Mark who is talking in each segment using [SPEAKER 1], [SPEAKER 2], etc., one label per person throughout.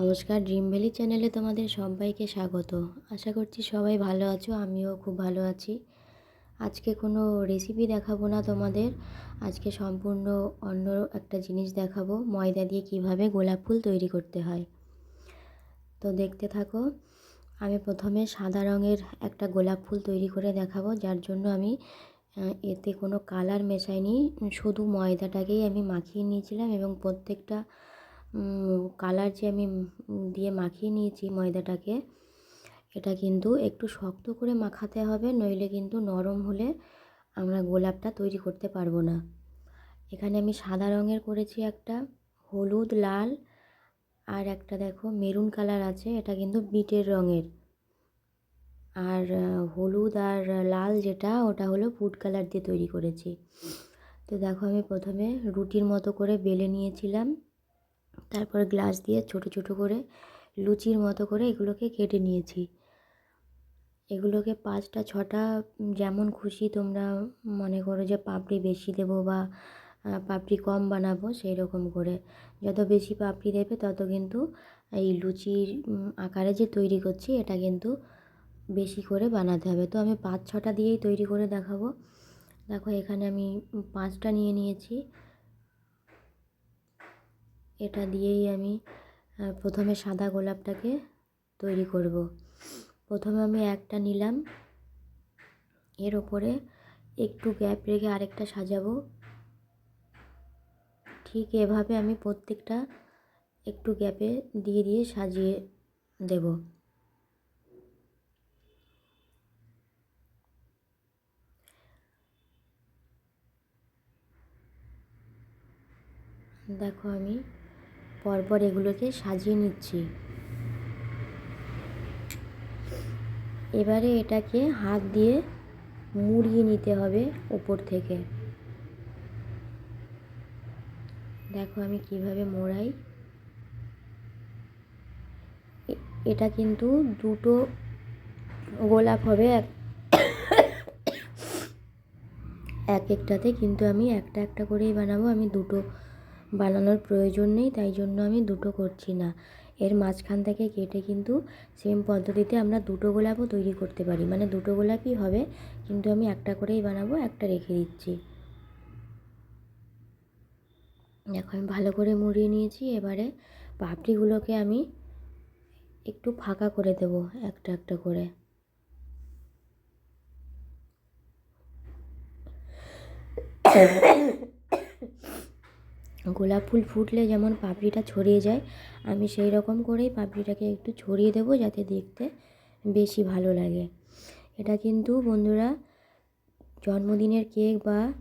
[SPEAKER 1] নমস্কার dream valley চ্যানেলে তোমাদের সবাইকে স্বাগত। আশা করছি সবাই ভালো আছো, আমিও খুব ভালো আছি। আজকে কোনো রেসিপি দেখাবো না তোমাদের, আজকে সম্পূর্ণ অন্য একটা জিনিস দেখাবো, ময়দা দিয়ে কীভাবে গোলাপ ফুল তৈরি করতে হয়। তো দেখতে থাকো, আমি প্রথমে সাদা রঙের একটা গোলাপ ফুল তৈরি করে দেখাবো, যার জন্য আমি এতে কোনো কালার মেশাইনি, শুধু ময়দাটাকেই আমি মাখিয়ে নিয়েছিলাম এবং প্রত্যেকটা কালার যে আমি দিয়ে মাখিয়ে নিয়েছি ময়দাটাকে, এটা কিন্তু একটু শক্ত করে মাখাতে হবে, নইলে কিন্তু নরম হলে আমরা গোলাপটা তৈরি করতে পারব না। এখানে আমি সাদা রঙের করেছি একটা, হলুদ, লাল, আর একটা দেখো মেরুন কালার আছে, এটা কিন্তু বিটের রঙের। আর হলুদ আর লাল যেটা, ওটা হলো ফুড কালার দিয়ে তৈরি করেছি। তো দেখো আমি প্রথমে রুটির মতো করে বেলে নিয়েছিলাম। তারপর গ্লাস দিয়ে ছোট ছোট করে লুচির মতো করে এগুলোকে কেটে নিয়েছি। এগুলোকে পাঁচটা, ছটা, যেমন খুশি তোমরা মনে করো যে পাপড়ি বেশি দেবো বা পাপড়ি কম বানাবো সেই রকম করে। যত বেশি পাপড়ি দেবে তত কিন্তু এই লুচির আকারে যে তৈরি করছি এটা কিন্তু বেশি করে বানাতে হবে। তো আমি পাঁচ, ছটা দিয়েই তৈরি করে দেখাবো। দেখো এখানে আমি পাঁচটা নিয়ে নিয়েছি। এটা দিয়েই আমি প্রথমে সাদা গোলাপটাকে তৈরি করব। প্রথমে আমি একটা নিলাম। এর ওপরে একটু গ্যাপ রেখে আরেকটা সাজাবো। ঠিক এভাবে আমি প্রত্যেকটা একটু গ্যাপে দিয়ে দিয়ে সাজিয়ে দেব। দেখো আমি পরপর এগুলোকে সাজিয়ে নিচ্ছি। এবারে এটাকে হাত দিয়ে মুড়িয়ে নিতে হবে উপর থেকে। দেখো আমি কীভাবে মোড়াই। এটা কিন্তু দুটো গোলাপ হবে, এক এক একটাতে, কিন্তু আমি একটা একটা করেই বানাবো। আমি দুটো বানানোর প্রয়োজন নেই, তাই জন্য আমি দুটো করছি না। এর মাঝখান থেকে কেটে কিন্তু সেম পদ্ধতিতে আমরা দুটো গোলাপও তৈরি করতে পারি। মানে দুটো গোলাপই হবে, কিন্তু আমি একটা করেই বানাবো, একটা রেখে দিচ্ছি। দেখো, আমি ভালো করে মুড়িয়ে নিয়েছি। এবারে পাপড়িগুলোকে আমি একটু ফাঁকা করে দেব, একটা একটা করে। গোলাপ ফুল ফুটলে যেমন পাপড়িটা ছড়িয়ে যায়, আমি সেই রকম করেই পাপড়িটাকে একটু ছড়িয়ে দেবো যাতে দেখতে বেশি ভালো লাগে। এটা কিন্তু বন্ধুরা জন্মদিনের কেক বা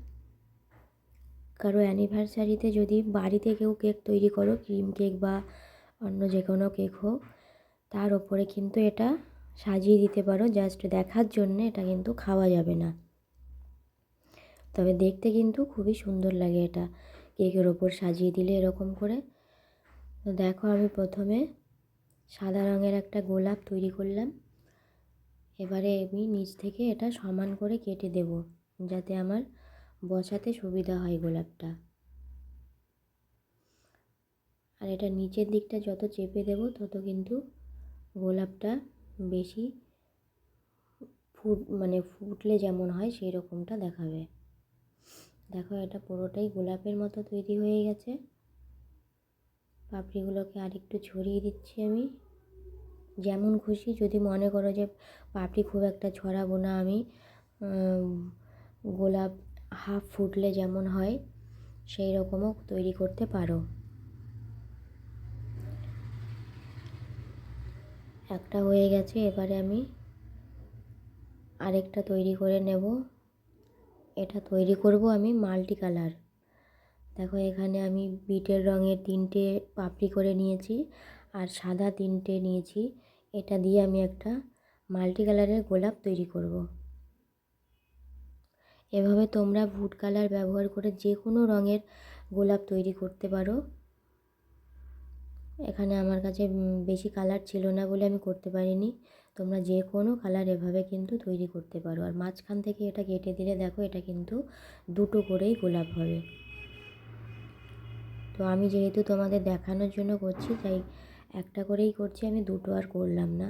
[SPEAKER 1] কারও অ্যানিভার্সারিতে যদি বাড়িতে কেউ কেক তৈরি করো, ক্রিম কেক বা অন্য যে কোনো কেক হোক, তার ওপরে কিন্তু এটা সাজিয়ে দিতে পারো। জাস্ট দেখার জন্যে এটা কিন্তু খাওয়া যাবে না। তবে দেখতে কিন্তু খুবই সুন্দর লাগে এটা। কেকের ওপর সাজিয়ে দিলে এরকম করে। তো দেখো আমি প্রথমে সাদা রঙের একটা গোলাপ তৈরি করলাম। এবারে আমি নিচ থেকে এটা সমান করে কেটে দেব, যাতে আমার বসাতে সুবিধা হয় গোলাপটা। আর এটা নিচের দিকটা যত চেপে দেব, তত কিন্তু গোলাপটা বেশি ফুট মানে ফুটলে যেমন হয় সেই রকমটা দেখাবে। দেখো, এটা পুরোটাই গোলাপের মতো তৈরি হয়ে গেছে। পাপড়িগুলোকে আরেকটু ছড়িয়ে দিচ্ছি আমি। যেমন খুশি, যদি মনে করো যে পাপড়ি খুব একটা ছড়াবো না আমি গোলাপ হাফ ফুটলে যেমন হয়, সেই রকমও তৈরি করতে পারো। একটা হয়ে গেছে, এবারে আমি আরেকটা তৈরি করে নেব। এটা তৈরি করব আমি মাল্টি কালার। দেখো এখানে আমি বিটের রঙের তিনটে পাপড়ি করে নিয়েছি আর সাদা তিনটে নিয়েছি। এটা দিয়ে আমি একটা মাল্টি কালারের গোলাপ তৈরি করব। এভাবে তোমরা ভুট কালার ব্যবহার করে যে কোনো রঙের গোলাপ তৈরি করতে পারো। এখানে আমার কাছে বেশি কালার ছিল না বলে আমি করতে পারিনি। তোমরা যে কোনো কালার এভাবে কিন্তু তৈরি করতে পারো। আর মাঝখান থেকে এটা কেটে দিলে দেখো এটা কিন্তু দুটো করেই গোলাপ হবে। তো আমি যেহেতু তোমাদের দেখানোর জন্য করছি, তাই একটা করেই করছি, আমি দুটো আর করলাম না।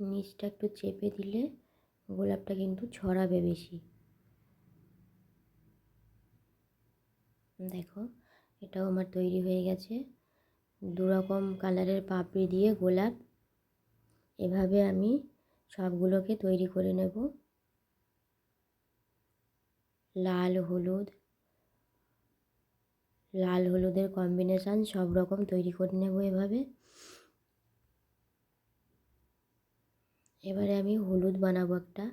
[SPEAKER 1] নিচটা একটু চেপে দিলে গোলাপটা কিন্তু ছড়াবে বেশি। দেখো, এটাও আমার তৈরি হয়ে গেছে। দু রকম কালারের পাপড়ি দিয়ে গোলাপ। এভাবে আমি সবগুলোকে তৈরি করে নেব। লাল, হলুদ, লাল, হলুদের কম্বিনেশান সব রকম তৈরি করে নেব এভাবে। এবারে আমি হলুদ বানাবো একটা।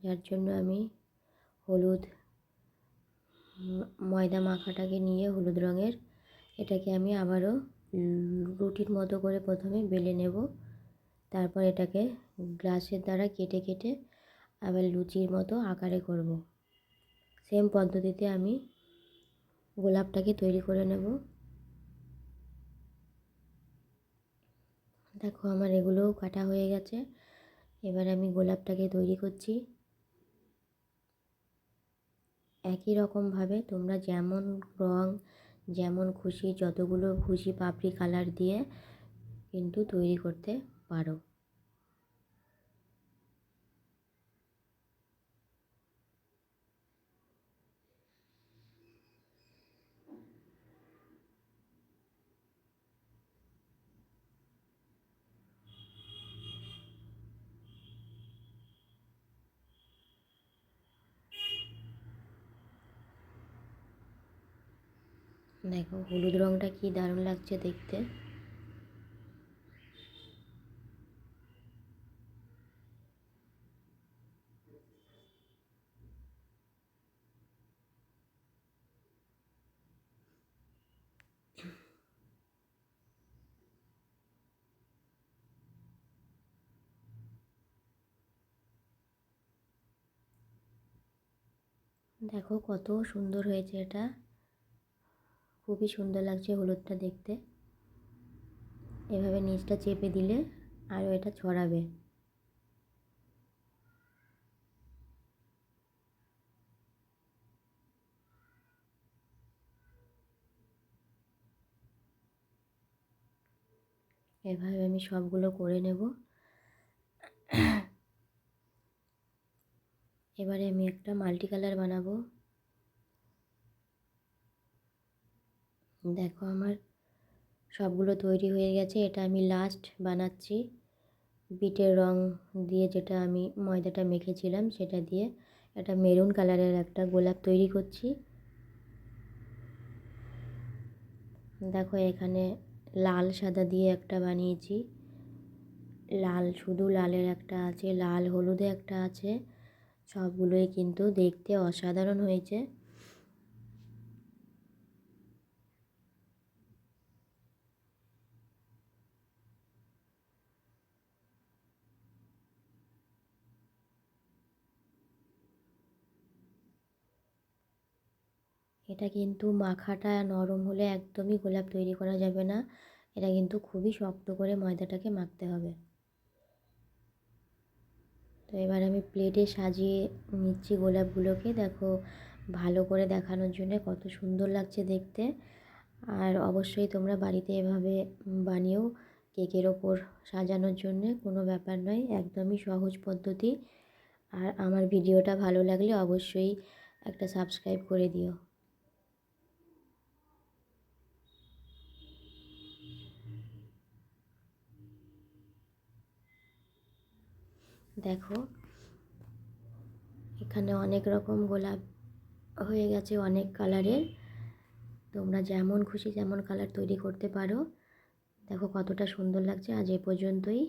[SPEAKER 1] যার জন্য আমি হলুদ, ময়দা মাখাটাকে নিয়ে হলুদ রঙের এটাকে আমি আবারও রুটির মতো করে প্রথমে বেলে নেব। তারপর এটাকে গ্লাসের দ্বারা কেটে কেটে আবার লুচির মতো আকারে করব। সেম পদ্ধতিতে আমি গোলাপটাকে তৈরি করে নেব। দেখো আমার এগুলোও কাটা হয়ে গেছে। এবার আমি গোলাপটাকে তৈরি করছি। একই রকমভাবে তোমরা যেমন রং, যেমন খুশি, যতগুলো খুশি পাপড়ি কালার দিয়ে কিন্তু তৈরি করতে পারো। দেখো হলুদ রঙটা কি দারুণ লাগছে দেখতে। দেখো কত সুন্দর হয়েছে এটা। খুবই সুন্দর লাগছে হলুদটা দেখতে। এভাবে নিচটা চেপে দিলে আরও এটা ছড়াবে। এভাবে আমি সবগুলো করে নেব। এবারে আমি একটা মাল্টি কালার বানাবো। দেখো আমার সবগুলো তৈরি হয়ে গেছে, এটা আমি লাস্ট বানাচ্ছি। বিটের রং দিয়ে যেটা আমি ময়দাটা মেখেছিলাম, সেটা দিয়ে একটা মেরুন কালারের একটা গোলাপ তৈরি করছি। দেখো এখানে লাল সাদা দিয়ে একটা বানিয়েছি। লাল, শুধু লালের একটা আছে, লাল হলুদে একটা আছে। সবগুলোই কিন্তু দেখতে অসাধারণ হয়েছে। এটা কিন্তু মাখাটা নরম হলে একদমই গোলাপ তৈরি করা যাবে না। এটা কিন্তু খুবই শক্ত করে ময়দাটাকে মাখতে হবে। তো এবার আমি প্লেটে সাজিয়ে নিচ্ছি গোলাপগুলোকে। দেখো, ভালো করে দেখানোর জন্য কত সুন্দর লাগছে দেখতে। আর অবশ্যই তোমরা বাড়িতে এভাবে বানিয়েও কেকের ওপর সাজানোর জন্য কোনো ব্যাপার নয়, একদমই সহজ পদ্ধতি। আর আমার ভিডিওটা ভালো লাগলে অবশ্যই একটা সাবস্ক্রাইব করে দিও। দেখো, এখানে অনেক রকম গোলাপ হয়ে গেছে অনেক কালারের তোমরা যেমন খুশি যেমন কালার তৈরি করতে পারো। দেখো কতটা সুন্দর লাগছে আজ এ পর্যন্তই।